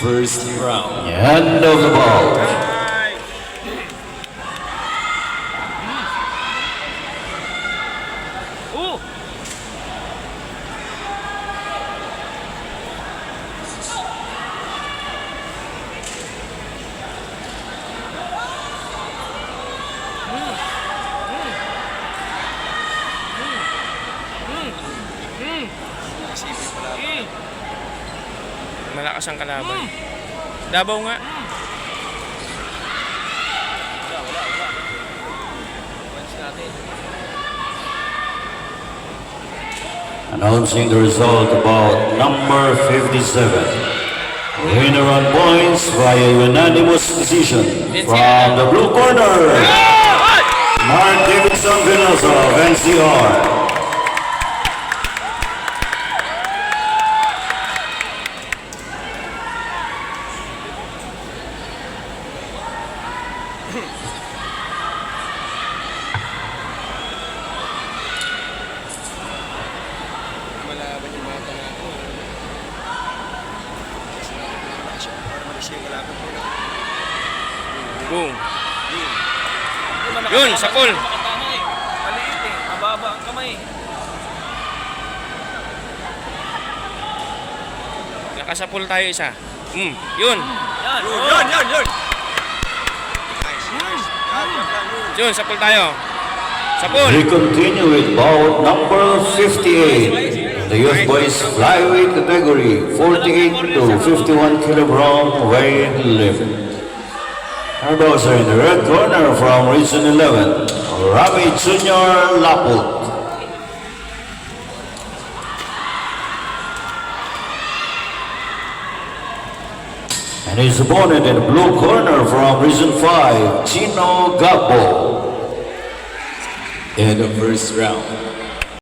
first round. End of the ball. Oo! Malakas ang kalaban. Dabaw nga. Announcing the result about number 57. Winner on points via unanimous decision from the blue corner. Mark Davidson Vinosa of NCR. Malaban yung bata natin. Para malis yung kalaban mo na. Boom. Yun, sa pool. Maliit eh. Mababa ang kamay. Nakasapul tayo isa. Mm, yun. Yan, yun, yun, yun. Yun. Yun, sapul tayo. Sapul. We continue with bout number 58. The youth boys flyweight category, 48 to 51 kilogram weight limit. Our boxer in the red corner from Region 11, Rami Junior Laput. And his opponent in the blue corner from Region 5, Chino Gapo. In the first round.